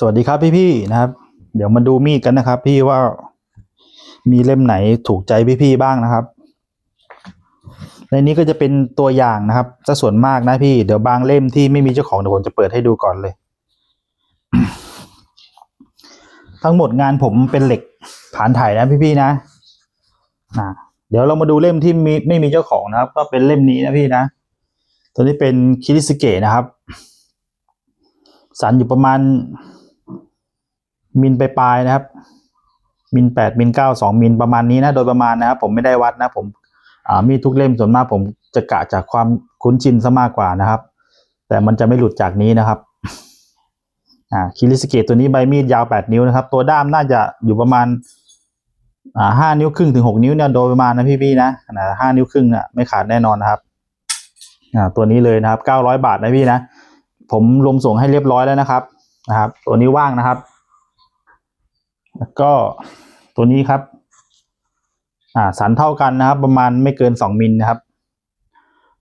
สวัสดีครับพี่ๆนะครับ เดี๋ยวมาดูมีดกันนะครับ พี่ว่ามีเล่มไหนถูกใจพี่ๆบ้างนะครับ ในนี้ก็จะเป็นตัวอย่างนะครับจะส่วนมากนะพี่เดี๋ยวบางเล่มที่ไม่มีเจ้าของเดี๋ยวผมจะเปิดให้ดูก่อนเลย ทั้งหมดงานผมเป็นเหล็กฐานถ่ายนะพี่ๆนะนะเดี๋ยวเรามาดูเล่มที่มีไม่มีเจ้าของนะครับ ก็เป็นเล่มนี้นะพี่นะ ตัวนี้เป็นคิริสเกะนะครับ สันอยู่ประมาณ มิลไปปลายนะครับ มิลแปดมิลเก้าสองมิลประมาณนี้นะโดยประมาณนะครับ ผมไม่ได้วัดนะผมอ่ามีดทุกเล่มส่วนมาก ผมจะกะจากความคุ้นชินซะมากกว่านะครับ แต่มันจะไม่หลุดจากนี้นะครับอ่าคิริสเกตตัวนี้ใบมีดยาวแปดนิ้วนะครับ ตัวด้ามน่าจะอยู่ประมาณอ่าห้านิ้วครึ่งถึงหกนิ้วเนี่ยโดยประมาณนะพี่ๆนะขนาดห้านิ้วครึ่งเนี่ยไม่ขาดแน่นอนนะครับอ่าตัวนี้เลยนะครับเก้าร้อยบาทนะพี่นะ ผมรวมส่งให้เรียบร้อยแล้วนะครับนะครับ ตัวนี้ว่างนะครับ แล้วก็ตัวนี้ครับ อ่าสันเท่ากันนะครับ ประมาณไม่เกินสองมิลนะครับ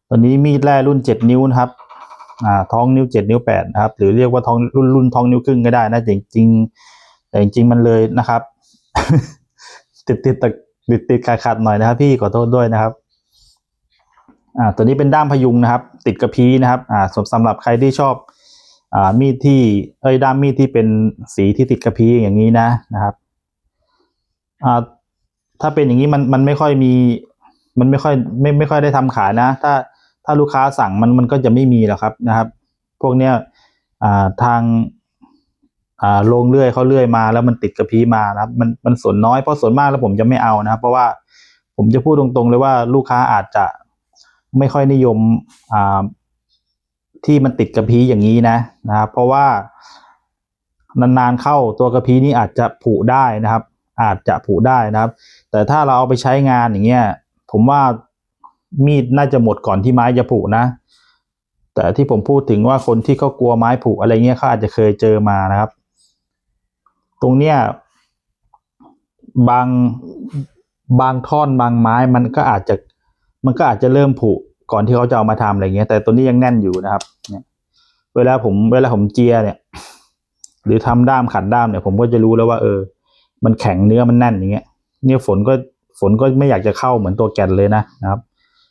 ตัวนี้มีดแร่รุ่นเจ็ดนิ้วนะครับ อ่าท้องนิ้วเจ็ดนิ้วแปดนะครับ หรือเรียกว่าท้องรุ่นรุ่นท้องนิ้วครึ่งก็ได้นะจริงจริงแต่จริงมันเลยนะครับ ติดติดติดติดติดขาดขาดหน่อยนะครับ พี่ขอโทษด้วยนะครับ อ่าตัวนี้เป็นด้ามพยุงนะครับ ติดกระพี้นะครับ อ่าสำสำหรับใครที่ชอบ อ่ามีดที่เอ้ยด้ามมีดที่เป็นสีที่ติดกระพี้อย่างนี้นะนะครับอ่าถ้าเป็นอย่างนี้มันมันไม่ค่อยมี มันไม่ค่อยไม่ไม่ค่อยได้ทำขายนะ ถ้าถ้าลูกค้าสั่งมันมันก็จะไม่มีหรอกครับนะครับ พวกเนี้ยอ่าทางอ่าลงเลื่อยเขาเลื่อยมาแล้วมันติดกระพี้มานะครับ มันมันส่วนน้อยเพราะส่วนมากแล้วผมจะไม่เอานะครับ เพราะว่าผมจะพูดตรงๆเลยว่าลูกค้าอาจจะไม่ค่อยนิยมอ่า ที่มันติดกระพี้อย่างนี้นะนะครับเพราะว่านานๆเข้าตัวกระพี้นี้อาจจะผุได้นะครับ อาจจะผุได้นะครับ แต่ถ้าเราเอาไปใช้งานอย่างเงี้ยผมว่ามีดน่าจะหมดก่อนที่ไม้จะผุนะ แต่ที่ผมพูดถึงว่าคนที่เขากลัวไม้ผุอะไรเงี้ยเขาอาจจะเคยเจอมานะครับ ตรงเนี้ยบางบางท่อนบางไม้มันก็อาจจะมันก็อาจจะเริ่มผุ ก่อนที่เขาจะเอามาทำอะไรเงี้ย แต่ตัวนี้ยังแน่นอยู่นะครับ เนี่ย เวลาผมเวลาผมเจียเนี่ย หรือทำด้ามขัดด้ามเนี่ย ผมก็จะรู้แล้วว่าเออ มันแข็งเนื้อมันแน่นอย่างเงี้ย เนี่ยฝนก็ฝนก็ไม่อยากจะเข้าเหมือนตัวแกนเลยนะนะครับ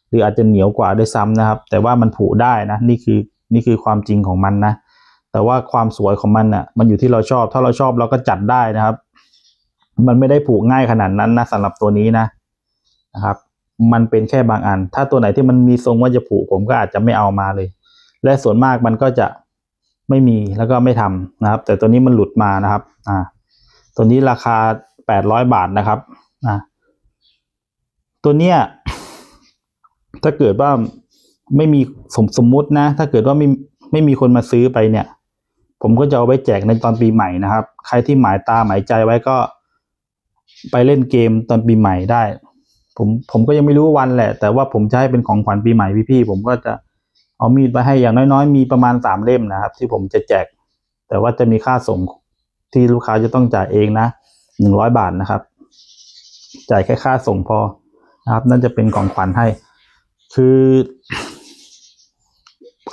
หรืออาจจะเหนียวกว่าด้วยซ้ำนะครับ แต่ว่ามันผุได้นะ นี่คือนี่คือความจริงของมันนะ แต่ว่าความสวยของมันอะ มันอยู่ที่เราชอบ ถ้าเราชอบเราก็จัดได้นะครับ มันไม่ได้ผูกง่ายขนาดนั้นนะสำหรับตัวนี้นะนะครับ มันเป็นแค่บางอัน ถ้าตัวไหนที่มันมีทรงว่าจะผูกผมก็อาจจะไม่เอามาเลย และส่วนมากมันก็จะไม่มีแล้วก็ไม่ทำนะครับ แต่ตัวนี้มันหลุดมานะครับ อ่า ตัวนี้ราคาแปดร้อยบาทนะครับอ่าตัวเนี้ยถ้าเกิดว่าไม่มีสมสมมุตินะ ถ้าเกิดว่าไม่ไม่มีคนมาซื้อไปเนี่ย ผมก็จะเอาไว้แจกในตอนปีใหม่นะครับ ใครที่หมายตาหมายใจไว้ก็ไปเล่นเกมตอนปีใหม่ได้ ผมผมก็ยังไม่รู้วันแหละ แต่ว่าผมจะให้เป็นของขวัญปีใหม่พี่ๆผมก็จะเอามีดไปให้อย่างน้อยๆ มีประมาณสามเล่มนะครับ ที่ผมจะแจก แต่ว่าจะมีค่าส่งที่ลูกค้าจะต้องจ่ายเองนะหนึ่งร้อยบาทนะครับ จ่ายแค่ค่าส่งพอนะครับ นั่นจะเป็นของขวัญให้ คือ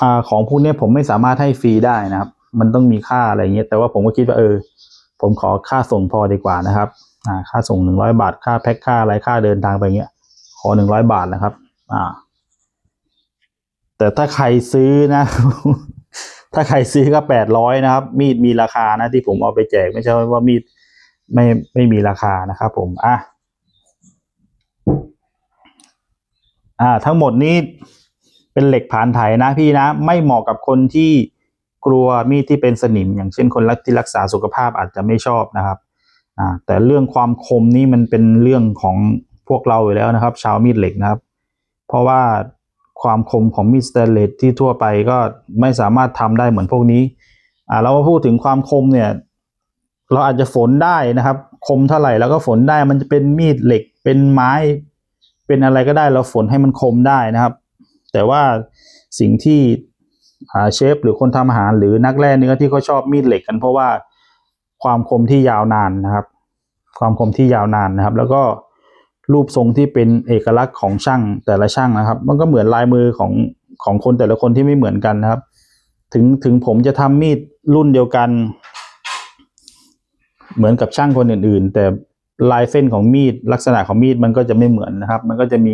อ่าของพวกเนี้ยผมไม่สามารถให้ฟรีได้นะครับ มันต้องมีค่าอะไรเงี้ยแต่ว่าผมก็คิดว่าเออ ผมขอค่าส่งพอดีกว่านะครับค่าส่งหนึ่งร้อยบาท ค่าแพ็คค่าอะไรค่าเดินทางไปเงี้ย ขอหนึ่งร้อยบาทนะครับ อ่า แต่ถ้าใครซื้อนะ ถ้าใครซื้อก็แปดร้อยนะครับ มีดมีราคานะที่ผมเอาไปแจกไม่ใช่ว่ามีดไม่ไม่มีราคานะครับผม อะ อ่า ทั้งหมดนี้เป็นเหล็กผ่านไถนะพี่นะ ไม่เหมาะกับคนที่ กลัวมีดที่เป็นสนิม อย่างเช่นคนรักที่รักษาสุขภาพอาจจะไม่ชอบนะครับแต่เรื่องความคมนี่มันเป็นเรื่องของพวกเราอยู่แล้วนะครับ ชาวมีดเหล็กนะครับ เพราะว่าความคมของมีดสเตนเลสที่ทั่วไปก็ไม่สามารถทำได้เหมือนพวกนี้เรามาพูดถึงความคมเนี่ยเราอาจจะฝนได้นะครับ คมเท่าไหร่แล้วก็ฝนได้มันจะเป็นมีดเหล็กเป็นไม้เป็นอะไรก็ได้เราฝนให้มันคมได้นะครับ แต่ว่าสิ่งที่ เชฟหรือคนทำอาหารหรือนักแร่เนื้อที่เขาชอบมีดเหล็กกัน เพราะว่าความคมที่ยาวนานนะครับ ความคมที่ยาวนานนะครับ แล้วก็รูปทรงที่เป็นเอกลักษณ์ของช่างแต่ละช่างนะครับ มันก็เหมือนลายมือของของคนแต่ละคนที่ไม่เหมือนกันนะครับ ถึงถึงผมจะทำมีดรุ่นเดียวกัน เหมือนกับช่างคนอื่น ๆ แต่ลายเส้นของมีดลักษณะของมีดมันก็จะไม่เหมือนนะครับ มันก็จะมี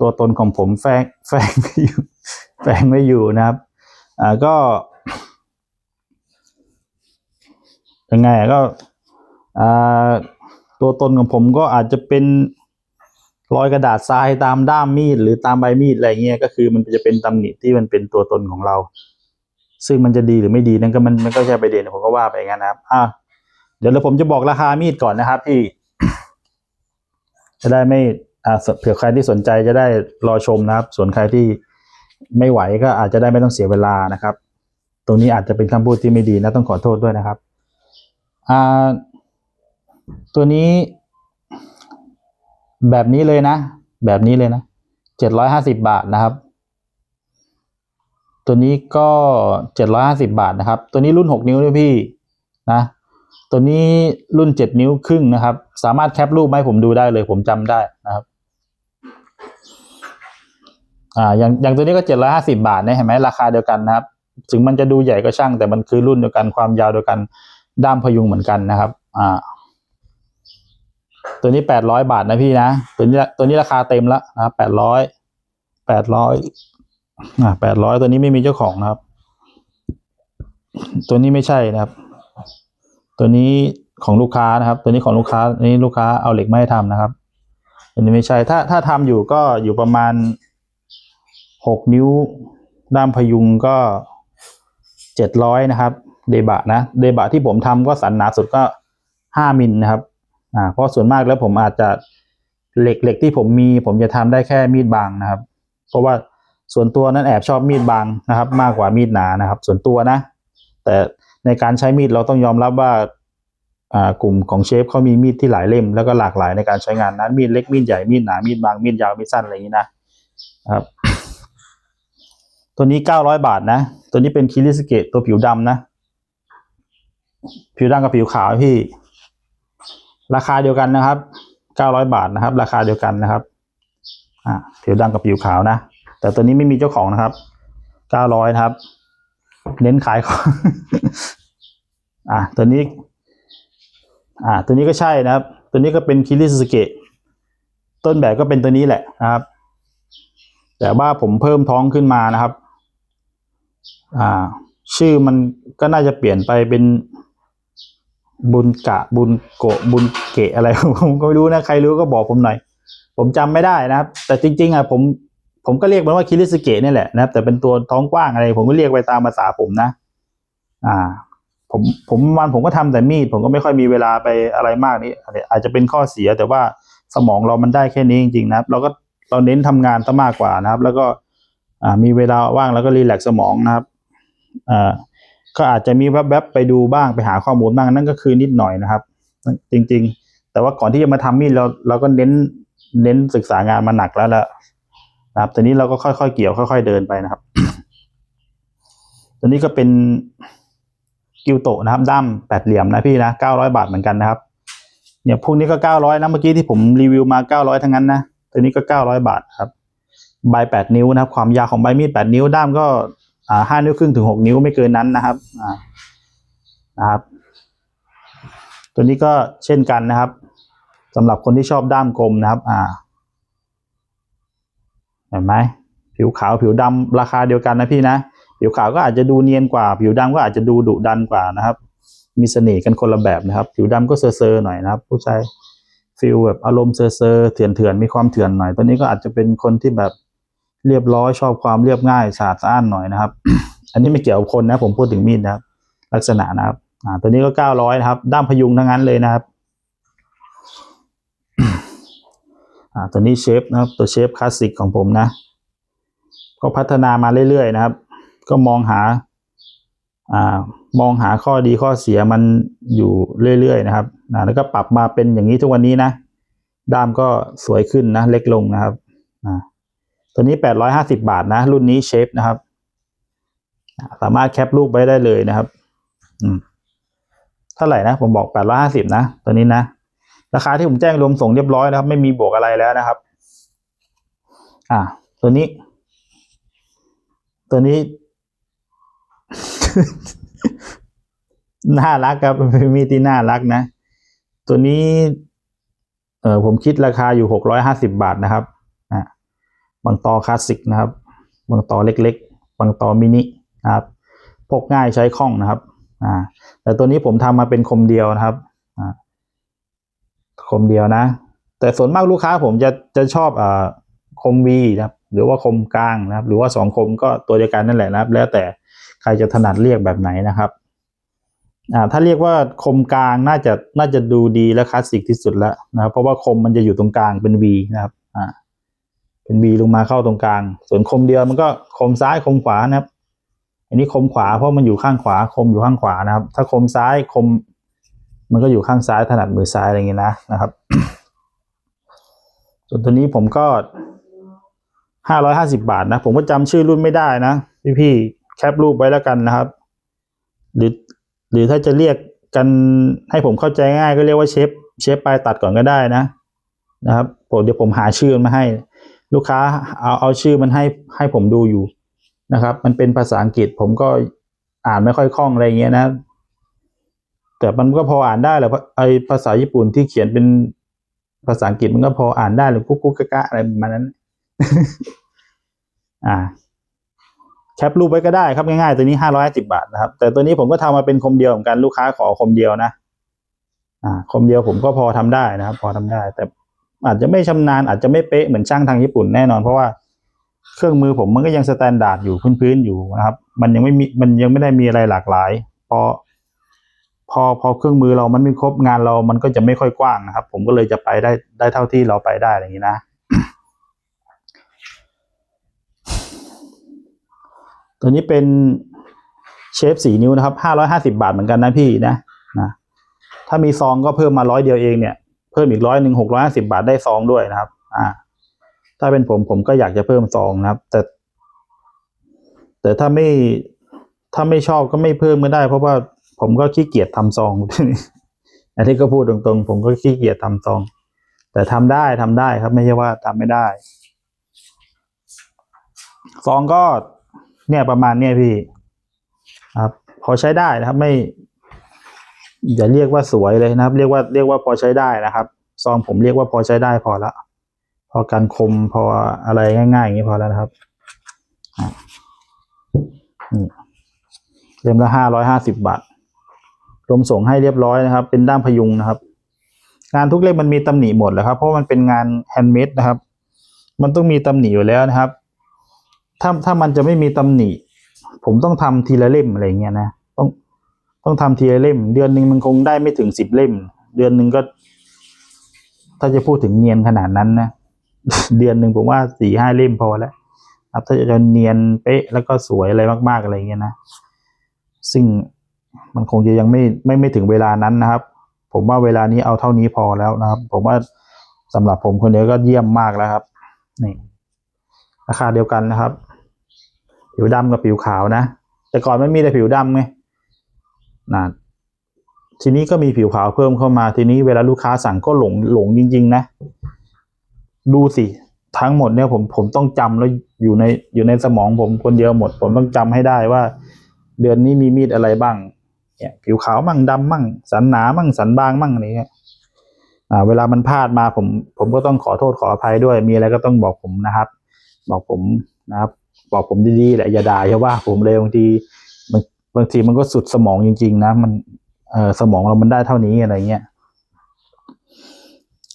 ตัวตนของผมแฝงแฝงไม่อยู่แฝงไม่อยู่นะครับ อ่าก็ยังไงอะก็อ่าตัวตนของผมก็อาจจะเป็นรอยกระดาษทรายตามด้ามมีด หรือตามใบมีดอะไรเงี้ยก็คือมันจะเป็นตำหนิที่มันเป็นตัวตนของเรา ซึ่งมันจะดีหรือไม่ดีนั่นก็มันมันก็ใช่ประเด็นผมก็ว่าไปงั้นนะครับอะเดี๋ยวเราผมจะบอกราคามีดก่อนนะครับที่ จะได้ไม่อ่าเผื่อใครที่สนใจจะได้รอชมนะครับ ส่วนใครที่ ไม่ไหวก็อาจจะได้ไม่ต้องเสียเวลานะครับ ตรงนี้อาจจะเป็นคำพูดที่ไม่ดีนะต้องขอโทษด้วยนะครับอ่าตัวนี้แบบนี้เลยนะ แบบนี้เลยนะเจ็ดร้อยห้าสิบาทนะครับ ตัวนี้ก็เจ็ดร้อยห้าสิบาทนะครับ ตัวนี้รุ่นหกนิ้วด้วยพี่นะตัวนี้รุ่นเจ็ดนิ้วครึ่งนะครับ สามารถแคปรูปให้ผมดูได้เลย ผมจำได้นะครับ อ่าอย่างอย่างตัวนี้ก็เจ็ดร้อยห้าสิบาทเนี่ยเห็นไหมราคาเดียวกันนะครับ ถึงมันจะดูใหญ่ก็ช่าง แต่มันคือรุ่นเดียวกันความยาวเดียวกันด้ามพยุงเหมือนกันนะครับ อ่า ตัวนี้แปดร้อยบาทนะพี่นะตัวนี้ตัวนี้ราคาเต็มแล้วนะครับแปดร้อยแปดร้อยอ่าแปดร้อยตัวนี้ไม่มีเจ้าของนะครับ ตัวนี้ไม่ใช่นะครับ ตัวนี้ของลูกค้านะครับ ตัวนี้ของลูกค้านี้ลูกค้าเอาเหล็กไมาให้ทำนะครับ อันนี้ไม่ใช่ถ้าถ้าทำอยู่ก็อยู่ประมาณ หกนิ้วด้ามพยุงก็เจ็ดร้อยนะครับ เดบะนะ เดบะที่ผมทำก็สันหนาสุดก็ห้ามิลนะครับ อ่า เพราะส่วนมากแล้วผมอาจจะเหล็กเหล็กที่ผมมี ผมจะทำได้แค่มีดบางนะครับ เพราะว่าส่วนตัวนั้นแอบชอบมีดบางนะครับ มากกว่ามีดหนานะครับ ส่วนตัวนะ แต่ในการใช้มีดเราต้องยอมรับว่าอ่ากลุ่มของเชฟเขามีมีดที่หลายเล่มแล้วก็หลากหลายในการใช้งานนั้นมีดเล็กมีดใหญ่มีดหนามีดบางมีดยาวมีดสั้นอะไรอย่างนี้นะครับ ตัวนี้เก้าร้อยบาทนะ ตัวนี้เป็นคิริสเกตตัวผิวดำนะ ผิวดำกับผิวขาวพี่ ราคาเดียวกันนะครับเก้าร้อยบาทนะครับ ราคาเดียวกันนะครับอ่าผิวดำกับผิวขาวนะ แต่ตัวนี้ไม่มีเจ้าของนะครับเก้าร้อยครับ เน้นขายของอ่าตัวนี้อ่าตัวนี้ก็ใช่นะครับ ตัวนี้ก็เป็นคิริสเกตต้นแบบก็เป็นตัวนี้แหละนะครับ แต่ว่าผมเพิ่มท้องขึ้นมานะครับ อ่า ชื่อมันก็น่าจะเปลี่ยนไปเป็นบุญกะบุญโกะบุญเกะอะไรผมก็ไม่รู้นะใครรู้ก็บอกผมหน่อย ผมจำไม่ได้นะครับ แต่จริง ๆอะผมผมก็เรียกมันว่าคิริสเกะนี่แหละนะครับ แต่เป็นตัวท้องกว้างอะไร ผมก็เรียกไปตามภาษาผมนะ อ่า ผมผมวันผมก็ทำแต่มีด ผมก็ไม่ค่อยมีเวลาไปอะไรมากนี่อาจจะเป็นข้อเสียแต่ว่าสมองเรามันได้แค่นี้จริงๆนะครับ เราก็เราเน้นทำงานซะมากกว่านะครับ แล้วก็ มีเวลาว่างแล้วก็รีแลกซ์สมองนะครับอ่าก็อาจจะมีแวบๆไปดูบ้างไปหาข้อมูลบ้างนั่นก็คือนิดหน่อยนะครับ จริงๆ แต่ว่าก่อนที่จะมาทำมีดเราเราก็เน้นเน้นศึกษางานมาหนักแล้วละนะครับตอนนี้เราก็ค่อยๆเกี่ยวค่อย ๆเดินไปนะครับตัวนี้ก็เป็นกิวโตนะครับด้ามแปดเหลี่ยมนะพี่นะเก้าร้อยบาทเหมือนกันนะครับเนี่ยพวกนี้ก็เก้าร้อยนะเมื่อกี้ที่ผมรีวิวมาเก้าร้อยทั้งนั้นนะตัวนี้ก็เก้าร้อยบาทครับ ใบแปดนิ้วนะครับ ความยาวของใบมีดแปดนิ้วด้ามก็ห้านิ้วครึ่งถึงหกนิ้วไม่เกินนั้นนะครับนะครับ ตัวนี้ก็เช่นกันนะครับสำหรับคนที่ชอบด้ามกลมนะครับอ่าเห็นไหมผิวขาวผิวดำราคาเดียวกันนะพี่นะ ผิวขาวก็อาจจะดูเนียนกว่า ผิวดำก็อาจจะดูดุดันกว่านะครับ มีเสน่ห์กันคนละแบบนะครับ ผิวดำก็เซอร์ๆหน่อยนะครับ ผู้ชายฟิลแบบอารมณ์เซอร์ๆเถื่อนๆมีความเถื่อนหน่อย ตัวนี้ก็อาจจะเป็นคนที่แบบ เรียบร้อยชอบความเรียบง่ายสะอาดสะอ้านหน่อยนะครับ อันนี้ไม่เกี่ยวกับคนนะผมพูดถึงมีดนะครับ ลักษณะนะครับอ่าตัวนี้ก็เก้าร้อยนะครับ ด้ามพยุงทั้งนั้นเลยนะครับอ่าตัวนี้เชฟนะครับ ตัวเชฟคลาสสิกของผมนะ ก็พัฒนามาเรื่อยๆนะครับ ก็มองหาอ่ามองหาข้อดีข้อเสียมันอยู่เรื่อยๆนะครับอ่าแล้วก็ปรับมาเป็นอย่างนี้ทุกวันนี้นะ ด้ามก็สวยขึ้นนะ เล็กลงนะครับอ่า ตัวนี้แปดร้อยห้าสิบาทนะ รุ่นนี้เชฟนะครับ สามารถแคปรูปไว้ได้เลยนะครับอืมเท่าไหร่นะ ผมบอกแปดร้อยห้าสิบนะ ตัวนี้นะ ราคาที่ผมแจ้งรวมส่งเรียบร้อยนะครับ ไม่มีบวกอะไรแล้วนะครับ อ่า ตัวนี้ ตัวนี้ น่ารักครับเป็นมีดที่น่ารักนะ ตัวนี้ เออผมคิดราคาอยู่หกร้อยห้าสิบาทนะครับ บางตอคลาสสิกนะครับบางตอเล็กๆ บางตอมินินะครับพกง่ายใช้คล่องนะครับอ่าแต่ตัวนี้ผมทำมาเป็นคมเดียวนะครับอ่าคมเดียวนะ แต่ส่วนมากลูกค้าผมจะจะชอบอ่าคมวีนะครับหรือว่าคมกลางนะครับ หรือว่าสองคมก็ตัวเดียวกันนั่นแหละนะครับ แล้วแต่ใครจะถนัดเรียกแบบไหนนะครับอ่าถ้าเรียกว่าคมกลางน่าจะน่าจะดูดีและคลาสสิกที่สุดแล้วนะครับ เพราะว่าคมมันจะอยู่ตรงกลางเป็น V นะครับอ่า เป็น V ลงมาเข้าตรงกลาง ส่วนคมเดียวมันก็คมซ้ายคมขวานะครับ อันนี้คมขวาเพราะมันอยู่ข้างขวาคมอยู่ข้างขวานะครับ ถ้าคมซ้ายคม มันก็อยู่ข้างซ้ายถนัดมือซ้ายอะไรอย่างงี้นะนะครับ ส่วนตัวนี้ผมก็ห้าร้อยห้าสิบาทนะ ผมก็จำชื่อรุ่นไม่ได้นะพี่พี่แคปรูปไว้แล้วกันนะครับ หรือหรือถ้าจะเรียกกันให้ผมเข้าใจง่ายก็เรียกว่าเชฟเชฟปลายตัดก่อนก็ได้นะ นะครับผมเดี๋ยวผมหาชื่อมาให้ ลูกค้าเอาเอาชื่อมันให้ให้ผมดูอยู่นะครับ มันเป็นภาษาอังกฤษผมก็อ่านไม่ค่อยคล่องอะไรเงี้ยนะ แต่มันก็พออ่านได้แหละไอภาษาญี่ปุ่นที่เขียนเป็นภาษาอังกฤษมันก็พออ่านได้หรือกุ๊กกุ๊กกะกะอะไรประมาณนั้น อ่า แคปรูปไว้ก็ได้ครับง่ายๆ ตัวนี้ห้าร้อยสิบาทนะครับ แต่ตัวนี้ผมก็ทำมาเป็นคมเดียวเหมือนกันลูกค้าขอคมเดียวนะ อ่า คมเดียวผมก็พอทำได้นะครับ พอทำได้ แต่ อาจจะไม่ชำนาญอาจจะไม่เป๊ะเหมือนช่างทางญี่ปุ่นแน่นอน เพราะว่าเครื่องมือผมมันก็ยังสแตนดาร์ดอยู่พื้นๆอยู่นะครับ มันยังไม่มีมันยังไม่ได้มีอะไรหลากหลายพอพอพอเครื่องมือเรามันไม่ครบงานเรามันก็จะไม่ค่อยกว้างนะครับ ผมก็เลยจะไปได้ได้เท่าที่เราไปได้อย่างนี้นะ ตัวนี้เป็นเชฟสีนิ้วนะครับห้าร้อยห้าสิบาทเหมือนกันนะพี่นะนะถ้ามีซองก็เพิ่มมาร้อยเดียวเองเนี่ย เพิ่มอีกร้อยหนึ่งหกร้อยสิบาทได้ซองด้วยนะครับ อ่า ถ้าเป็นผมผมก็อยากจะเพิ่มซองนะครับ แต่ แต่ถ้าไม่ถ้าไม่ชอบก็ไม่เพิ่มก็ได้ เพราะว่าผมก็ขี้เกียจทำซองอันนี้ก็พูดตรงๆ ผมก็ขี้เกียจทำซอง แต่ทำได้ทำได้ครับ ไม่ใช่ว่าทำไม่ได้ซองก็เนี่ยประมาณเนี่ยพี่ ครับ พอใช้ได้นะครับ ไม่ อย่าเรียกว่าสวยเลยนะครับ เรียกว่าเรียกว่าพอใช้ได้นะครับ ซองผมเรียกว่าพอใช้ได้พอละพอการคมพออะไรง่ายๆอย่างนี้พอแล้วนะครับนี่เล่มละห้าร้อยห้าสิบบาทรวมส่งให้เรียบร้อยนะครับ เป็นด้ามพยุงนะครับ งานทุกเล่มมันมีตำหนิหมดแหละครับ เพราะมันเป็นงานแฮนด์เมดนะครับ มันต้องมีตำหนิอยู่แล้วนะครับ ถ้าถ้ามันจะไม่มีตำหนิ ผมต้องทำทีละเล่มอะไรเงี้ยนะ ต้อง ต้องทำทีละเล่ม เดือนหนึ่งมันคงได้ไม่ถึงสิบเล่ม เดือนหนึ่งก็ ถ้าจะพูดถึงเนียนขนาดนั้นนะเดือนหนึ่งผมว่าสี่ห้าเล่มพอแล้วครับถ้าจะเนียนเป๊ะแล้วก็สวยอะไรมากๆอะไรเงี้ยนะซึ่งมันคงจะยังไม่ไม่ไม่ถึงเวลานั้นนะครับ ผมว่าเวลานี้เอาเท่านี้พอแล้วนะครับ ผมว่าสำหรับผมคนเดียวก็เยี่ยมมากแล้วครับนี่ราคาเดียวกันนะครับ ผิวดำกับผิวขาวนะ แต่ก่อนไมันมีแต่ผิวดำไง นะทีนี้ก็มีผิวขาวเพิ่มเข้ามา ทีนี้เวลาลูกค้าสั่งก็หลงหลงจริง ๆ นะ ดูสิ ทั้งหมดเนี่ยผมผมต้องจำแล้วอยู่ในอยู่ในสมองผมคนเดียวหมด ผมต้องจำให้ได้ว่า เดือนนี้มีมีดอะไรบ้างเนี่ยผิวขาวมั่งดำมั่ง สันหนามั่งสันบางมั่งอะไรเงี้ยอ่าเวลามันพลาดมาผมผมก็ต้องขอโทษขออภัยด้วย มีอะไรก็ต้องบอกผมนะครับ บอกผมนะครับ บอกผมดีๆแหละอย่าด่าอย่าว่าผมเลยบางที บางทีมันก็สุดสมองจริง ๆ นะ มันเออสมองเรามันได้เท่านี้อะไรเงี้ย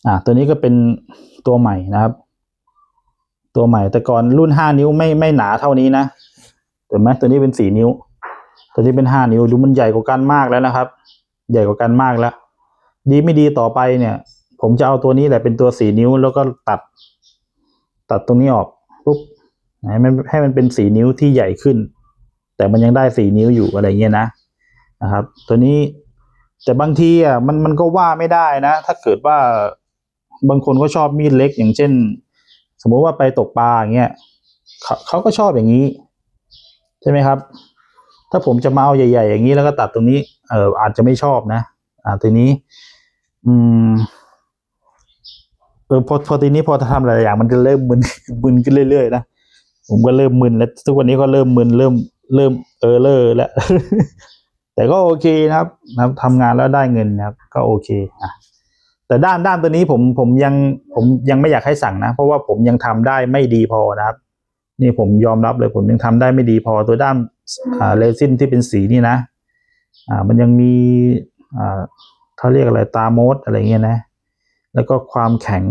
อ่าตัวนี้ก็เป็นตัวใหม่นะครับ ตัวใหม่แต่ก่อนรุ่นห้านิ้วไม่ไม่หนาเท่านี้นะเห็นไหมตัวนี้เป็นสี่นิ้ว ตัวนี้เป็นห้านิ้วดูมันใหญ่กว่ากันมากแล้วนะครับ ใหญ่กว่ากันมากแล้ว ดีไม่ดีต่อไปเนี่ย ผมจะเอาตัวนี้แหละเป็นตัวสี่นิ้วแล้วก็ตัด ตัดตรงนี้ออกปุ๊บให้มันให้มันเป็นสี่นิ้วที่ใหญ่ขึ้น แต่มันยังได้สี่นิ้วอยู่อะไรเงี้ยนะนะครับ ตัวนี้แต่บางทีอะมันมันก็ว่าไม่ได้นะ ถ้าเกิดว่าบางคนก็ชอบมีดเล็ก อย่างเช่น สมมุติว่าไปตกปลาอย่างเงี้ยเขาเขาก็ชอบอย่างนี้ ใช่ไหมครับ ถ้าผมจะมาเอาใหญ่ ๆ อย่างนี้แล้วก็ตัดตรงนี้เอออาจจะไม่ชอบนะ อ่าทีนี้ อืมเออพอพอทีนี้พอทำหลายอย่างมันก็เริ่มมึนมึนขึ้นเรื่อยๆนะผมก็เริ่มมึนแล้วทุกวันนี้ก็เริ่มมึนเริ่ม เริ่มเออเลอร์แล้ว แต่ก็โอเคนะครับนะทำงานแล้วได้เงินนะครับ ก็โอเคอะแต่ด้ามด้ามตัวนี้ผมผมยังผมยังไม่อยากให้สั่งนะ เพราะว่าผมยังทำได้ไม่ดีพอนะครับ นี่ผมยอมรับเลยผมยังทำได้ไม่ดีพอตัวด้ามอ่าเรซินที่เป็นสีนี่นะอ่ามันยังมีอ่าเขาเรียกอะไรตาโมดอะไรเงี้ยนะ แล้วก็ความแข็ง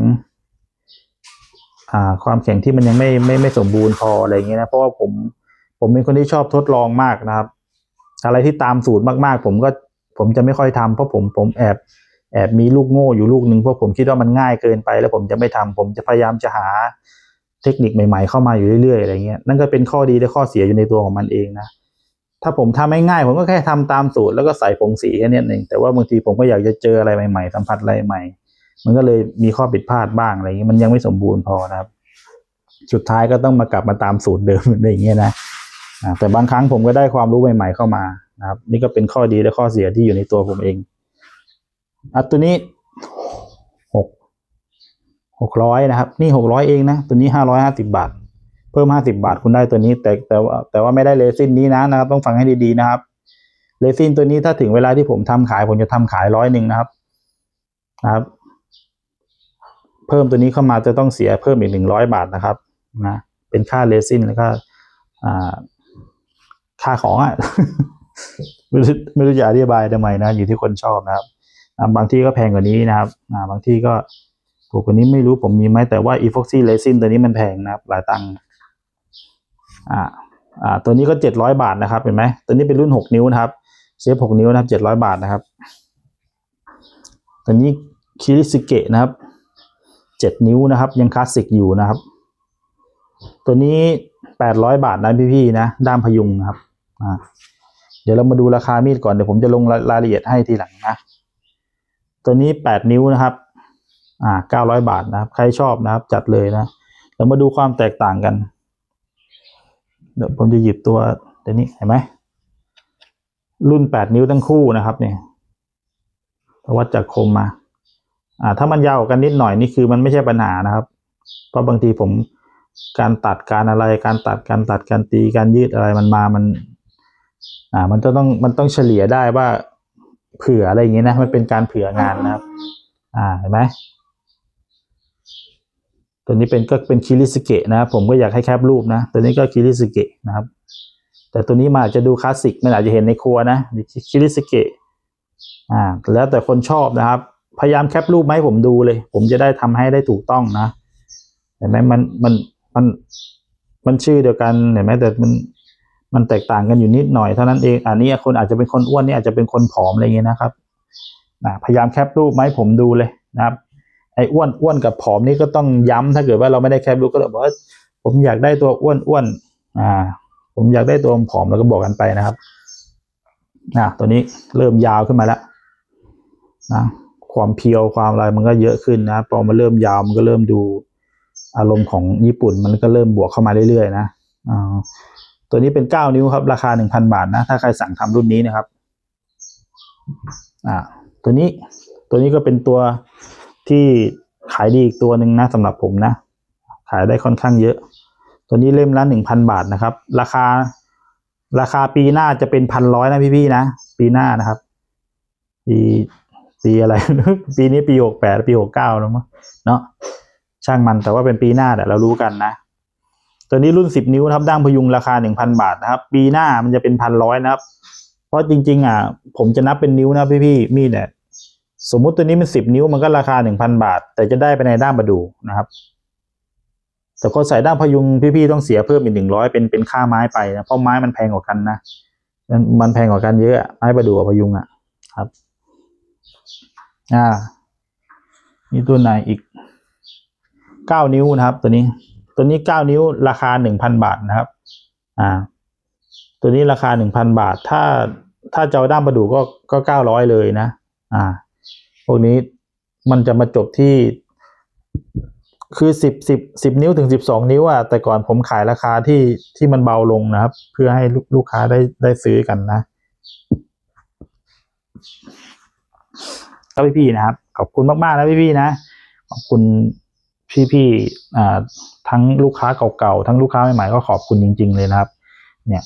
อ่าความแข็งที่มันยังไม่ไม่ไม่สมบูรณ์พออะไรเงี้ยนะเพราะว่าผม ผมเป็นคนที่ชอบทดลองมากนะครับ อะไรที่ตามสูตรมากๆ ผมก็ผมจะไม่ค่อยทำเพราะผมผมแอบแอบมีลูกโง่อยู่ลูกหนึ่งเพราะผมคิดว่ามันง่ายเกินไป แล้วผมจะไม่ทำผมจะพยายามจะหาเทคนิคใหม่ ๆ เข้ามาอยู่เรื่อยๆอะไรเงี้ยนั่นก็เป็นข้อดีและข้อเสียอยู่ในตัวของมันเองนะถ้าผมทำให้ง่ายผมก็แค่ทำตามสูตรแล้วก็ใส่ผงสีแค่นี้เองแต่ว่าบางทีผมก็อยากจะเจออะไรใหม่ๆสัมผัสอะไรใหม่ มันก็เลยมีข้อผิดพลาดบ้างอะไรเงี้ยมันยังไม่สมบูรณ์พอนะครับ สุดท้ายก็ต้องมากลับมาตามสูตรเดิมอะไรอย่างเงี้ยนะ แต่บางครั้งผมก็ได้ความรู้ใหม่ ๆเข้ามานะครับ นี่ก็เป็นข้อดีและข้อเสียที่อยู่ในตัวผมเองอะตัวนี้หกหกร้อยนะครับ นี่หกร้อยเองนะตัวนี้ห้าร้อยห้าสิบาท เพิ่มห้าสิบาทคุณได้ตัวนี้ แต่แต่ว่าแต่ว่าไม่ได้เลซินนี้นะนะครับ ต้องฟังให้ดีๆนะครับเลซินตัวนี้ถ้าถึงเวลาที่ผมทำขายผมจะทำขายร้อยหนึ่งนะครับนะครับ เพิ่มตัวนี้เข้ามาจะต้องเสียเพิ่มอีกหนึ่งร้อยบาทนะครับนะเป็นค่าเลซินแล้วก็อ่า ค่าของอะไม่รู้ไม่รู้จะอธิบายทำไมนะอยู่ที่คนชอบนะครับบางที่ก็แพงกว่านี้นะครับบางที่ก็ถูกกว่านี้ไม่รู้ผมมีไหมแต่ว่า e f o x y resin ตัวนี้มันแพงนะครับ หลายตังค์อ่าอ่าตัวนี้ก็เจ็ดร้อยบาทนะครับเห็นไหมตัวนี้เป็นรุ่นหกนิ้วนะครับเซฟหกนิ้วนะครับเจ็ดร้อยบาทนะครับ ตัวนี้คิริสเกะนะครับเจ็ดนิ้วนะครับ ยังคลาสสิกอยู่นะครับ ตัวนี้แปดร้อยบาทนะพี่ๆนะด้ามพยุงนะครับ เดี๋ยวเรามาดูราคามีดก่อนเดี๋ยวผมจะลงรายละเอียดให้ทีหลังนะตัวนี้แปดนิ้วนะครับ อ่าเก้าร้อยบาทนะครับ ใครชอบนะครับ จัดเลยนะ เรามาดูความแตกต่างกัน เดี๋ยวผมจะหยิบตัวเดี๋ยวนี้เห็นไหม รุ่นแปดนิ้วทั้งคู่นะครับเนี่ยวัดจากคมมา อ่า ถ้ามันยาวกันนิดหน่อยนี่คือมันไม่ใช่ปัญหานะครับ เพราะบางทีผมการตัดการอะไรการตัดการตัดการตีการยืดอะไรมันมามัน อ่า มันจะต้องมันต้องเฉลี่ยได้ว่าเผื่ออะไรอย่างเงี้ยนะ มันเป็นการเผื่องานนะครับ อ่าเห็นไหมตัวนี้เป็นก็เป็นคิริสเกะนะครับผมก็อยากให้แคปรูปนะ ตัวนี้ก็คิริสเกะนะครับ แต่ตัวนี้มันอาจจะดูคลาสสิกมันอาจจะเห็นในครัวนะคิริสเกะอ่า แล้วแต่คนชอบนะครับ พยายามแคปรูปมาให้ผมดูเลย ผมจะได้ทำให้ได้ถูกต้องนะเห็นไหมมันมันมันมันชื่อเดียวกันเห็นไหมแต่มัน มันแตกต่างกันอยู่นิดหน่อยเท่านั้นเอง อันนี้คนอาจจะเป็นคนอ้วนนี่อาจจะเป็นคนผอมอะไรเงี้ยนะครับนะพยายามแคปรูปมาให้ผมดูเลยนะครับไอ้อ้วนอ้วนกับผอมนี่ก็ต้องย้ำถ้าเกิดว่าเราไม่ได้แคปรูปก็ต้องบอกว่าผมอยากได้ตัวอ้วนอ้วนอ่า ผมอยากได้ตัวผอมแล้วก็บอกกันไปนะครับนะตัวนี้เริ่มยาวขึ้นมาแล้วนะความเพียวความอะไรมันก็เยอะขึ้นนะพอมันเริ่มยาวมันก็เริ่มดูอารมณ์ของญี่ปุ่นมันก็เริ่มบวกเข้ามาเรื่อยๆนะอ่า ตัวนี้เป็นเก้านิ้วครับ ราคาหนึ่งพันบาทนะ ถ้าใครสั่งทำรุ่นนี้นะครับอ่าตัวนี้ตัวนี้ก็เป็นตัวที่ขายดีอีกตัวหนึ่งนะสำหรับผมนะ ขายได้ค่อนข้างเยอะ ตัวนี้เล่มละหนึ่งพันบาทนะครับ ราคา ราคาปีหน้าจะเป็นพันร้อยนะพี่ๆนะ ปีหน้านะครับ ปีปีอะไร ปีนี้ปีหกแปดปีหกเก้าแล้วมั้งเนาะช่างมันแต่ว่าเป็นปีหน้าแต่เรารู้กันนะ ตัวนี้รุ่นสิบนิ้วนะครับด้ามพยุงราคาหนึ่งพันบาทนะครับ ปีหน้ามันจะเป็นพันร้อยนะครับ เพราะจริง ๆ อะ ผมจะนับเป็นนิ้วนะพี่ๆมีดเนี่ยสมมุติตัวนี้เป็นสิบนิ้วมันก็ราคาหนึ่งพันบาท แต่จะได้ไปในด้ามประดูนะครับ แต่คนใส่ด้ามพยุงพี่ๆต้องเสียเพิ่มอีกหนึ่งร้อยเป็นเป็นค่าไม้ไปนะเพราะไม้มันแพงกว่ากันนะมันมันแพงกว่ากันเยอะอะไม้ประดูกับพยุงอะครับ อ่านี่ตัวไหนอีกเก้านิ้วนะครับตัวนี้ ตัวนี้เก้านิ้วราคาหนึ่งพันบาทนะครับ อ่า ตัวนี้ราคาหนึ่งพันบาท ถ้าถ้าจะเอาด้ามประดูก็ก็เก้าร้อยเลยนะ อ่า พวกนี้มันจะมาจบที่ คือสิบสิบสิบนิ้วถึงสิบสองนิ้วอะแต่ก่อนผมขายราคาที่ที่มันเบาลงนะครับ เพื่อให้ลูกลูกค้าได้ได้ซื้อกันนะครับพี่ๆนะครับ ขอบคุณมากๆนะพี่ๆนะ ขอบคุณ พี่ๆอ่ทั้งลูกค้าเก่าๆทั้งลูกค้าใหม่ๆก็ขอบคุณจริง ๆ เลยนะครับ เนี่ย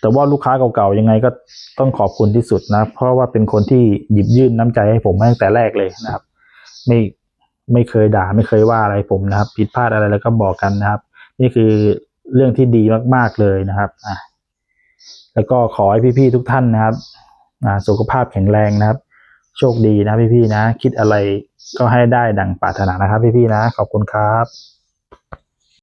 แต่ว่าลูกค้าเก่าๆยังไงก็ต้องขอบคุณที่สุดนะ เพราะว่าเป็นคนที่หยิบยื่นน้ำใจให้ผมตั้งแต่แรกเลยนะครับ ไม่ไม่เคยด่าไม่เคยว่าอะไรผมนะครับ ผิดพลาดอะไรแล้วก็บอกกันนะครับ นี่คือเรื่องที่ดีมากๆเลยนะครับอะแล้วก็ขอให้พี่ๆทุกท่านนะครับสุขภาพแข็งแรงนะครับ โชคดีนะพี่ๆนะ คิดอะไรก็ให้ได้ดังปรารถนานะครับพี่ๆนะ ขอบคุณครับ